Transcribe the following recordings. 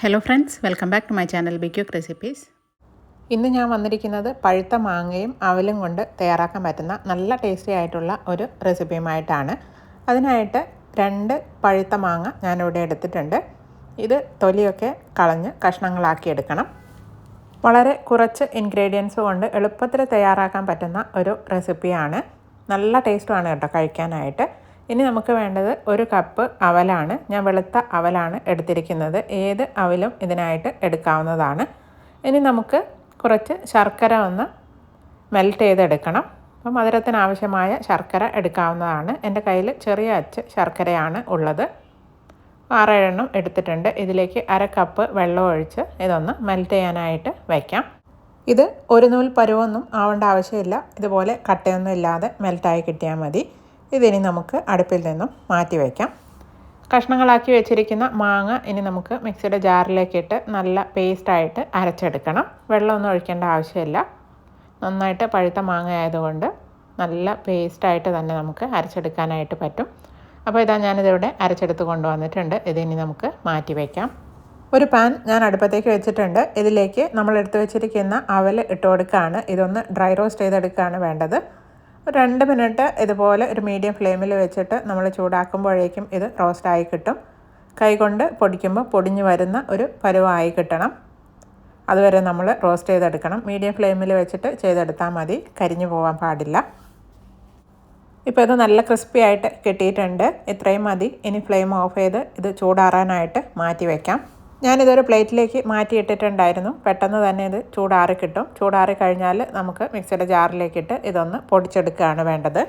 Hello friends welcome back to my channel ബിക്യൂക്ക് recipes ഇന്ന് ഞാൻ വന്നിരിക്കുന്നത് പഴുത്ത മാങ്ങയും അവലും കൊണ്ട് തയ്യാറാക്കാൻ പറ്റുന്ന നല്ല ടേസ്റ്റി ആയിട്ടുള്ള ഒരു റെസിപ്പിയുമായിട്ടാണ് അതിനായിട്ട് രണ്ട് പഴുത്ത മാങ്ങ ഞാനിവിടെ എടുത്തിട്ടുണ്ട്. ഇത് തൊലിയൊക്കെ കളഞ്ഞ് കഷ്ണങ്ങളാക്കി എടുക്കണം വളരെ കുറച്ച് ഇൻഗ്രീഡിയൻസ് കൊണ്ട് എളുപ്പത്തിൽ തയ്യാറാക്കാൻ പറ്റുന്ന ഒരു റെസിപ്പിയാണ് നല്ല ടേസ്റ്റുമാണ് കേട്ടോ കഴിക്കാനായിട്ട്. ഇനി നമുക്ക് വേണ്ടത് ഒരു കപ്പ് അവലാണ്. ഞാൻ വെളുത്ത അവലാണ് എടുത്തിരിക്കുന്നത്. ഏത് അവലും ഇതിനായിട്ട് എടുക്കാവുന്നതാണ്. ഇനി നമുക്ക് കുറച്ച് ശർക്കര ഒന്ന് മെൽറ്റ് ചെയ്തെടുക്കണം. അപ്പം മധുരത്തിന് ആവശ്യമായ ശർക്കര എടുക്കാവുന്നതാണ്. എന്റെ കയ്യിൽ ചെറിയ അച്ച് ശർക്കരയാണ് ഉള്ളത്. ആറേഴെണ്ണം എടുത്തിട്ടുണ്ട്. ഇതിലേക്ക് അര കപ്പ് വെള്ളം ഒഴിച്ച് ഇതൊന്ന് മെൽറ്റ് ചെയ്യാനായിട്ട് വയ്ക്കാം. ഇത് ഒരു നൂൽ പരുവൊന്നും ആവേണ്ട ആവശ്യമില്ല. ഇതുപോലെ കട്ടയൊന്നും ഇല്ലാതെ മെൽറ്റായി കിട്ടിയാൽ മതി. ഇതിനി നമുക്ക് അടുപ്പിൽ നിന്നും മാറ്റി വയ്ക്കാം. കഷ്ണങ്ങളാക്കി വെച്ചിരിക്കുന്ന മാങ്ങ ഇനി നമുക്ക് മിക്സിയുടെ ജാറിലേക്കിട്ട് നല്ല പേസ്റ്റായിട്ട് അരച്ചെടുക്കണം. വെള്ളമൊന്നും ഒഴിക്കേണ്ട ആവശ്യമില്ല. നന്നായിട്ട് പഴുത്ത മാങ്ങ ആയതുകൊണ്ട് നല്ല പേസ്റ്റായിട്ട് തന്നെ നമുക്ക് അരച്ചെടുക്കാനായിട്ട് പറ്റും. അപ്പോൾ ഇതാ ഞാനിതിവിടെ അരച്ചെടുത്ത് കൊണ്ടുവന്നിട്ടുണ്ട്. ഇതിനി നമുക്ക് മാറ്റി വയ്ക്കാം. ഒരു പാൻ ഞാൻ അടുപ്പത്തേക്ക് വെച്ചിട്ടുണ്ട്. ഇതിലേക്ക് നമ്മൾ എടുത്തു വെച്ചിരിക്കുന്ന അവൽ ഇട്ട് കൊടുക്കുകയാണ് ഇതൊന്ന് ഡ്രൈ റോസ്റ്റ് ചെയ്തെടുക്കുകയാണ് വേണ്ടത്. രണ്ട് മിനിറ്റ് ഇതുപോലെ ഒരു മീഡിയം ഫ്ലെയിമിൽ വെച്ചിട്ട് നമ്മൾ ചൂടാക്കുമ്പോഴേക്കും ഇത് റോസ്റ്റായി കിട്ടും. കൈകൊണ്ട് പൊടിക്കുമ്പോൾ പൊടിഞ്ഞു വരുന്ന ഒരു പരുവായി കിട്ടണം. അതുവരെ നമ്മൾ റോസ്റ്റ് ചെയ്തെടുക്കണം. മീഡിയം ഫ്ലെയിമിൽ വെച്ചിട്ട് ചെയ്തെടുത്താൽ മതി. കരിഞ്ഞു പോകാൻ പാടില്ല. ഇപ്പോൾ ഇത് നല്ല ക്രിസ്പി ആയിട്ട് കിട്ടിയിട്ടുണ്ട്. ഇത്രയും മതി. ഇനി ഫ്ലെയിം ഓഫ് ചെയ്ത് ഇത് ചൂടാറാനായിട്ട് മാറ്റി വയ്ക്കാം ഞാനിതൊരു പ്ലേറ്റിലേക്ക് മാറ്റിയിട്ടിട്ടുണ്ടായിരുന്നു. പെട്ടെന്ന് തന്നെ ഇത് ചൂടാറി കിട്ടും. ചൂടാറി കഴിഞ്ഞാൽ നമുക്ക് മിക്സിയുടെ ജാറിലേക്കിട്ട് ഇതൊന്ന് പൊടിച്ചെടുക്കുകയാണ് വേണ്ടത്.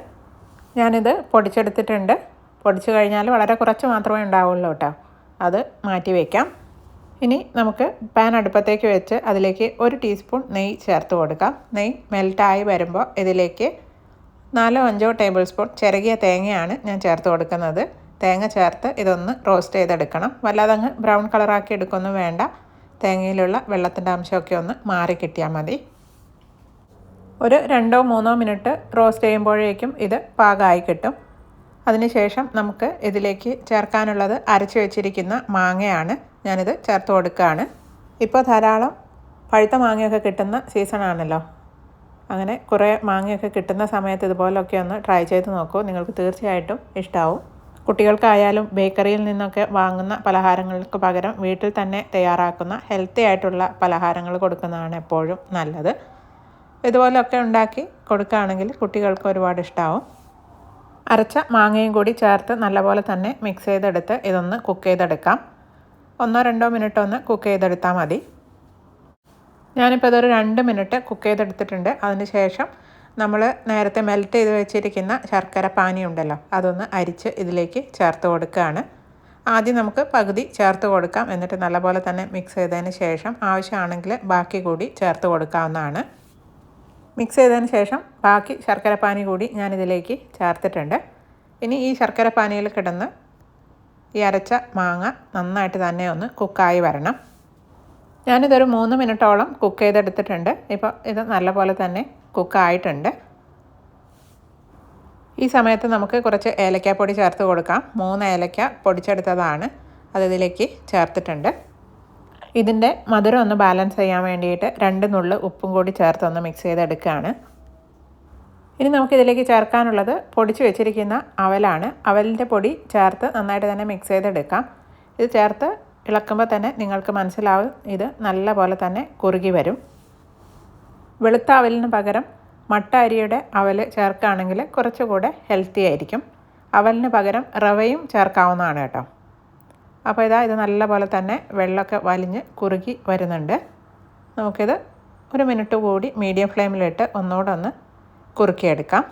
ഞാനിത് പൊടിച്ചെടുത്തിട്ടുണ്ട്. പൊടിച്ചു കഴിഞ്ഞാൽ വളരെ കുറച്ച് മാത്രമേ ഉണ്ടാവുള്ളൂ കേട്ടോ. അത് മാറ്റി വയ്ക്കാം ഇനി നമുക്ക് പാൻ അടുപ്പത്തേക്ക് വെച്ച് അതിലേക്ക് ഒരു ടീസ്പൂൺ നെയ്യ് ചേർത്ത് കൊടുക്കാം. നെയ്യ് മെൽറ്റായി വരുമ്പോൾ ഇതിലേക്ക് നാലോ അഞ്ചോ ടേബിൾ സ്പൂൺ ചെറുകിയ തേങ്ങയാണ് ഞാൻ ചേർത്ത് കൊടുക്കുന്നത്. തേങ്ങ ചേർത്ത് ഇതൊന്ന് റോസ്റ്റ് ചെയ്തെടുക്കണം. വല്ലാതെ അങ്ങ് ബ്രൗൺ കളറാക്കി എടുക്കൊന്നും വേണ്ട. തേങ്ങയിലുള്ള വെള്ളത്തിന്റെ അംശമൊക്കെ ഒന്ന് മാറി കിട്ടിയാൽ മതി. ഒരു രണ്ടോ മൂന്നോ മിനിറ്റ് റോസ്റ്റ് ചെയ്യുമ്പോഴേക്കും ഇത് പാകമായി കിട്ടും. അതിനുശേഷം നമുക്ക് ഇതിലേക്ക് ചേർക്കാനുള്ളത് അരച്ച് വെച്ചിരിക്കുന്ന മാങ്ങയാണ് ഞാനിത് ചേർത്ത് കൊടുക്കുകയാണ്. ഇപ്പോൾ ധാരാളം പഴുത്ത മാങ്ങയൊക്കെ കിട്ടുന്ന സീസണാണല്ലോ അങ്ങനെ കുറേ മാങ്ങയൊക്കെ കിട്ടുന്ന സമയത്ത് ഇതുപോലൊക്കെ ഒന്ന് ട്രൈ ചെയ്ത് നോക്കൂ. നിങ്ങൾക്ക് തീർച്ചയായിട്ടും ഇഷ്ടമാവും കുട്ടികൾക്കായാലും ബേക്കറിയിൽ നിന്നൊക്കെ വാങ്ങുന്ന പലഹാരങ്ങൾക്ക് പകരം വീട്ടിൽ തന്നെ തയ്യാറാക്കുന്ന ഹെൽത്തി ആയിട്ടുള്ള പലഹാരങ്ങൾ കൊടുക്കുന്നതാണ് എപ്പോഴും നല്ലത്. ഇതുപോലൊക്കെ ഉണ്ടാക്കി കൊടുക്കുകയാണെങ്കിൽ കുട്ടികൾക്ക് ഒരുപാട് ഇഷ്ടമാവും അരച്ച മാങ്ങയും കൂടി ചേർത്ത് നല്ലപോലെ തന്നെ മിക്സ് ചെയ്തെടുത്ത് ഇതൊന്ന് കുക്ക് ചെയ്തെടുക്കാം. ഒന്നോ രണ്ടോ മിനിറ്റ് ഒന്ന് കുക്ക് ചെയ്തെടുത്താൽ മതി. ഞാനിപ്പോൾ ഇതൊരു രണ്ട് മിനിറ്റ് കുക്ക് ചെയ്തെടുത്തിട്ടുണ്ട്. അതിന് ശേഷം നമ്മൾ നേരത്തെ മെൽറ്റ് ചെയ്ത് വെച്ചിരിക്കുന്ന ശർക്കര പാനി ഉണ്ടല്ലോ അതൊന്ന് അരിച്ച് ഇതിലേക്ക് ചേർത്ത് കൊടുക്കുകയാണ്. ആദ്യം നമുക്ക് പകുതി ചേർത്ത് കൊടുക്കാം എന്നിട്ട് നല്ലപോലെ തന്നെ മിക്സ് ചെയ്തതിന് ശേഷം ആവശ്യമാണെങ്കിൽ ബാക്കി കൂടി ചേർത്ത് കൊടുക്കാവുന്നതാണ്. മിക്സ് ചെയ്തതിന് ശേഷം ബാക്കി ശർക്കര പാനി കൂടി ഞാനിതിലേക്ക് ചേർത്തിട്ടുണ്ട്. ഇനി ഈ ശർക്കര പാനിയിൽ കിടന്ന് ഈ അരച്ച മാങ്ങ നന്നായിട്ട് തന്നെ ഒന്ന് കുക്കായി വരണം. ഞാനിതൊരു മൂന്ന് മിനിറ്റോളം കുക്ക് ചെയ്തെടുത്തിട്ടുണ്ട്. ഇപ്പോൾ ഇത് നല്ലപോലെ തന്നെ കുക്കായിട്ടുണ്ട്. ഈ സമയത്ത് നമുക്ക് കുറച്ച് ഏലക്കാപ്പൊടി ചേർത്ത് കൊടുക്കാം. മൂന്ന് ഏലക്ക പൊടിച്ചെടുത്തതാണ്. അത് ഇതിലേക്ക് ചേർത്തിട്ടുണ്ട്. ഇതിന്റെ മധുരം ഒന്ന് ബാലൻസ് ചെയ്യാൻ വേണ്ടിയിട്ട് രണ്ട് നുള്ള് ഉപ്പും കൂടി ചേർത്ത് ഒന്ന് മിക്സ് ചെയ്തെടുക്കുകയാണ്. ഇനി നമുക്കിതിലേക്ക് ചേർക്കാനുള്ളത് പൊടിച്ച് വെച്ചിരിക്കുന്ന അവലാണ്. അവലിന്റെ പൊടി ചേർത്ത് നന്നായിട്ട് തന്നെ മിക്സ് ചെയ്തെടുക്കാം. ഇത് ചേർത്ത് ഇളക്കുമ്പോൾ തന്നെ നിങ്ങൾക്ക് മനസ്സിലാവും ഇത് നല്ല പോലെ തന്നെ കുറുകി വരും. വെളുത്ത അവലിന് പകരം മട്ട അരിയുടെ അവൽ ചേർക്കുകയാണെങ്കിൽ കുറച്ചുകൂടെ ഹെൽത്തി ആയിരിക്കും. അവലിന് പകരം റവയും ചേർക്കാവുന്നതാണ് കേട്ടോ. അപ്പോൾ ഇതാ ഇത് നല്ലപോലെ തന്നെ വെള്ളമൊക്കെ വലിഞ്ഞ് കുറുകി വരുന്നുണ്ട്. നമുക്കിത് ഒരു മിനിറ്റ് കൂടി മീഡിയം ഫ്ലെയിമിലിട്ട് ഒന്നുകൂടെ ഒന്ന് കുറുക്കിയെടുക്കാം.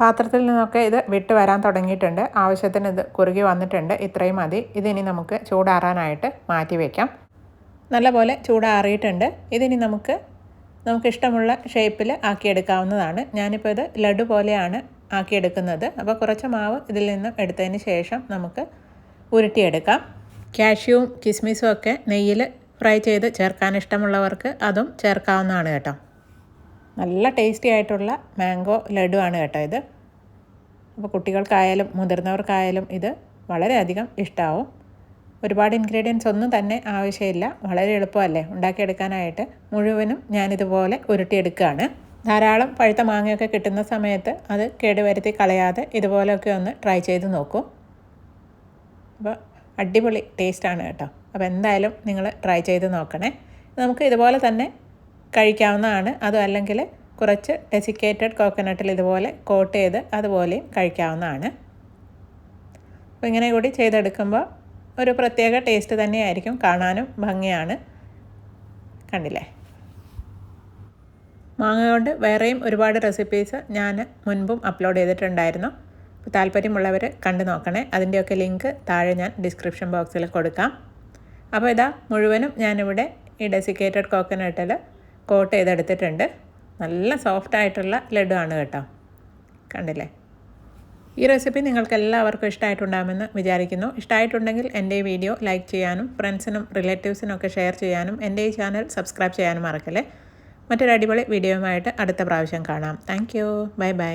പാത്രത്തിൽ നിന്നൊക്കെ ഇത് വിട്ട് വരാൻ തുടങ്ങിയിട്ടുണ്ട്. ആവശ്യത്തിന് ഇത് കുറുകി വന്നിട്ടുണ്ട്. ഇത്രയും മതി. ഇതിനി നമുക്ക് ചൂടാറാനായിട്ട് മാറ്റി വയ്ക്കാം. നല്ലപോലെ ചൂടാറിയിട്ടുണ്ട്. ഇതിനി നമുക്ക് നമുക്കിഷ്ടമുള്ള ഷേപ്പിൽ ആക്കിയെടുക്കാവുന്നതാണ്. ഞാനിപ്പോൾ ഇത് ലഡു പോലെയാണ് ആക്കിയെടുക്കുന്നത്. അപ്പോൾ കുറച്ച് മാവ് ഇതിൽ നിന്നും എടുത്തതിന് ശേഷം നമുക്ക് ഉരുട്ടിയെടുക്കാം. കാഷ്യൂവും കിസ്മിസും ഒക്കെ നെയ്യിൽ ഫ്രൈ ചെയ്ത് ചേർക്കാൻ ഇഷ്ടമുള്ളവർക്ക് അതും ചേർക്കാവുന്നതാണ് കേട്ടോ. നല്ല ടേസ്റ്റി ആയിട്ടുള്ള മാംഗോ ലഡു ആണ് കേട്ടോ ഇത്. അപ്പോൾ കുട്ടികൾക്കായാലും മുതിർന്നവർക്കായാലും ഇത് വളരെയധികം ഇഷ്ടമാവും ഒരുപാട് ഇൻഗ്രീഡിയൻസ് ഒന്നും തന്നെ ആവശ്യമില്ല. വളരെ എളുപ്പമല്ലേ ഉണ്ടാക്കിയെടുക്കാനായിട്ട്. മുഴുവനും ഞാനിതുപോലെ ഉരുട്ടിയെടുക്കുകയാണ്. ധാരാളം പഴുത്ത മാങ്ങയൊക്കെ കിട്ടുന്ന സമയത്ത് അത് കേടുവരുത്തി കളയാതെ ഇതുപോലെയൊക്കെ ഒന്ന് ട്രൈ ചെയ്ത് നോക്കൂ. അപ്പോൾ അടിപൊളി ടേസ്റ്റാണ് കേട്ടോ. അപ്പോൾ എന്തായാലും നിങ്ങൾ ട്രൈ ചെയ്ത് നോക്കണേ. നമുക്ക് ഇതുപോലെ തന്നെ കഴിക്കാവുന്നതാണ്. അതും അല്ലെങ്കിൽ കുറച്ച് ഡെസിക്കേറ്റഡ് കോക്കനട്ടിൽ ഇതുപോലെ കോട്ട് ചെയ്ത് അതുപോലെയും കഴിക്കാവുന്നതാണ്. അപ്പോൾ ഇങ്ങനെ കൂടി ചെയ്തെടുക്കുമ്പോൾ ഒരു പ്രത്യേക ടേസ്റ്റ് തന്നെയായിരിക്കും. കാണാനും ഭംഗിയാണ്. കണ്ടില്ലേ? മാങ്ങ കൊണ്ട് വേറെയും ഒരുപാട് റെസിപ്പീസ് ഞാൻ മുൻപും അപ്ലോഡ് ചെയ്തിട്ടുണ്ടായിരുന്നു. താല്പര്യമുള്ളവർ കണ്ടു നോക്കണേ. അതിന്റെയൊക്കെ ലിങ്ക് താഴെ ഞാൻ ഡിസ്ക്രിപ്ഷൻ ബോക്സിൽ കൊടുക്കാം. അപ്പോൾ ഇതാ മുഴുവനും ഞാനിവിടെ ഈ ഡെസിക്കേറ്റഡ് കോക്കനട്ടിൽ കോട്ട് ചെയ്തെടുത്തിട്ടുണ്ട്. നല്ല സോഫ്റ്റ് ആയിട്ടുള്ള ലഡു ആണ് കേട്ടോ. കണ്ടില്ലേ? ഈ റെസിപ്പി നിങ്ങൾക്ക് എല്ലാവർക്കും ഇഷ്ടമായിട്ടുണ്ടാകുമെന്ന് വിചാരിക്കുന്നു. ഇഷ്ടമായിട്ടുണ്ടെങ്കിൽ എന്റെ ഈ വീഡിയോ ലൈക്ക് ചെയ്യാനും ഫ്രണ്ട്സിനും റിലേറ്റീവ്സിനും ഒക്കെ ഷെയർ ചെയ്യാനും എന്റെ ഈ ചാനൽ സബ്സ്ക്രൈബ് ചെയ്യാനും മറക്കല്ലേ? മറ്റൊരു അടിപൊളി വീഡിയോയുമായിട്ട് അടുത്ത പ്രാവശ്യം കാണാം. Thank bye bye.